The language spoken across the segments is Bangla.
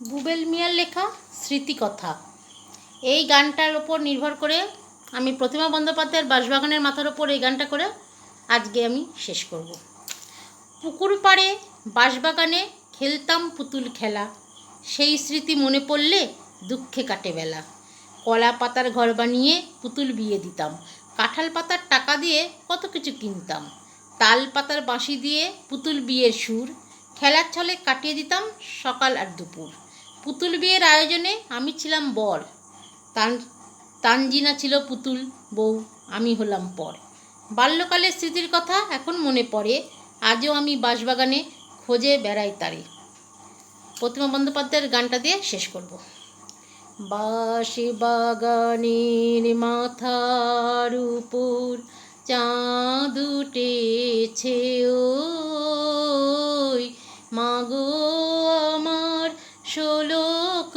বুবেল মিয়ার লেখা স্মৃতিকথা। এই গানটার ওপর নির্ভর করে আমি প্রতিমা বন্দ্যোপাধ্যায়ের বাঁশবাগানের মাথার ওপর এই গানটা করে আজকে আমি শেষ করব। পুকুর পাড়ে বাঁশবাগানে খেলতাম পুতুল খেলা। সেই স্মৃতি মনে পড়লে দুঃখে কাটে বেলা। কলা পাতার ঘর বানিয়ে পুতুল বিয়ে দিতাম। কাঁঠাল পাতার টাকা দিয়ে কত কিছু কিনতাম। তাল পাতার বাঁশি দিয়ে পুতুল বিয়ের সুর। খেলার ছলে কাটিয়ে দিতাম সকাল আর দুপুর। পুতুল বিয়ের আয়োজনে আমি ছিলাম বর। তান, তানজিনা ছিল পুতুল, বউ, আমি হলাম পর। বাল্যকালের স্মৃতির কথা এখন মনে পড়ে, আজও আমি বাঁশবাগানে খোঁজে বেড়াই তারে। প্রতিমা বন্দ্যোপাধ্যায়ের গানটা দিয়ে শেষ করব। বাঁশি বাগানের মাথার উপর চাঁদ উঠেছে, ওই মাগো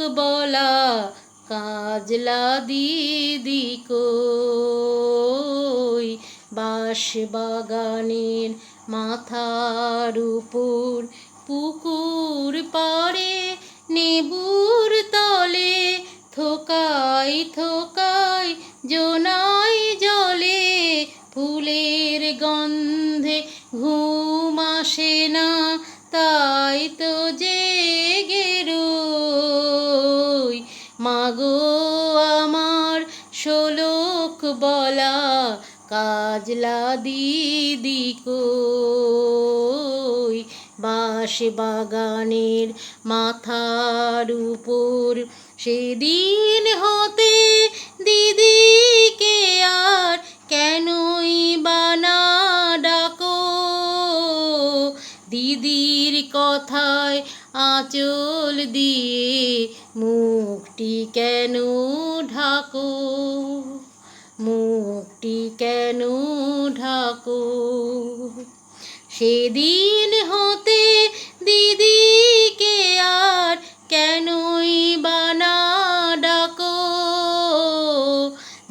বলা কাজলা দিদি কই? বাঁশ বাগানের মাথার উপর পুকুর পাড়ে নেবুর তলে থোকাই থোকাই জোনাই জলে ফুলের গন্ধে ঘুম আসে না, তাই তো জেগে শোলক বলা কাজলা দিদি কই? বাঁশ বাগানের মাথার উপর সেদিন হতে দিদিকে কথায় আঁচল দিয়ে মুখটি কেন ঢাকো? মুখটি কেন ঢাকো? সেদিন হতে দিদিকে আর কেনই বানা ডাকো?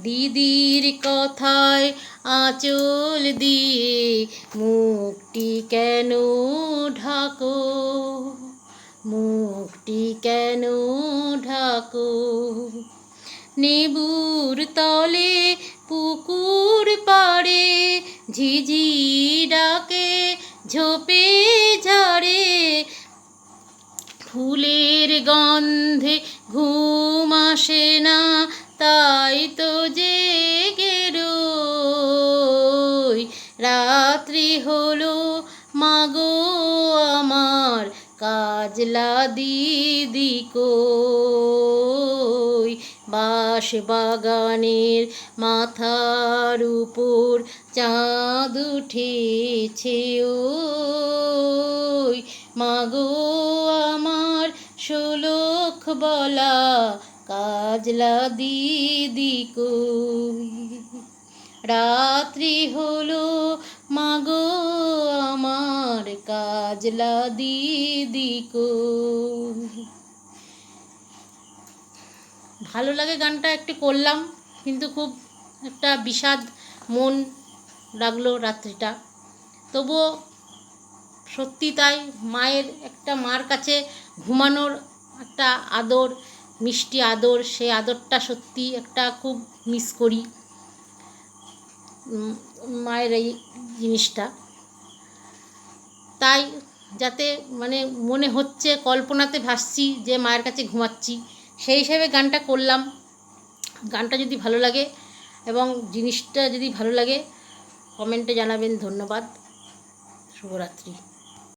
দিদির কথায় আঁচল দিয়ে মুখটি কেন ঢাকো? মুখটি কেন ঢাকো? নেবুর তলে পুকুর পাড়ে ঝিঝি ডাকে ঝোপে ঝাড়ে ফুলের গন্ধে ঘুম আসে না, তাই তো জেগে রাত্রি হলো, মাগো আমার কাজলা দিদি কই? বাঁশ বাগানের মাথার উপর চাঁদ উঠেছে ওই। মাগো আমার শোলক বলা কাজলা দিদি কই? রাত্রি হলো, মাগো আমার কাজলা দিদি কই ভালো লাগে গানটা, একটু করলাম, কিন্তু খুব একটা বিষাদ মন লাগল রাত্রিটা। তবুও সত্যি তাই, মায়ের একটা মার কাছে ঘুমানোর একটা আদর, মিষ্টি আদর, সেই আদরটা সত্যি একটা খুব মিস করি। মায়ের এই জিনিসটা। তাই যাতে মানে মনে হচ্ছে কল্পনাতে ভাসছি যে মায়ের কাছে ঘুমাচ্ছি। সেই হিসাবে গানটা করলাম। গানটা যদি ভালো লাগে এবং জিনিসটা যদি ভালো লাগে কমেন্টে জানাবেন। ধন্যবাদ। শুভরাত্রি।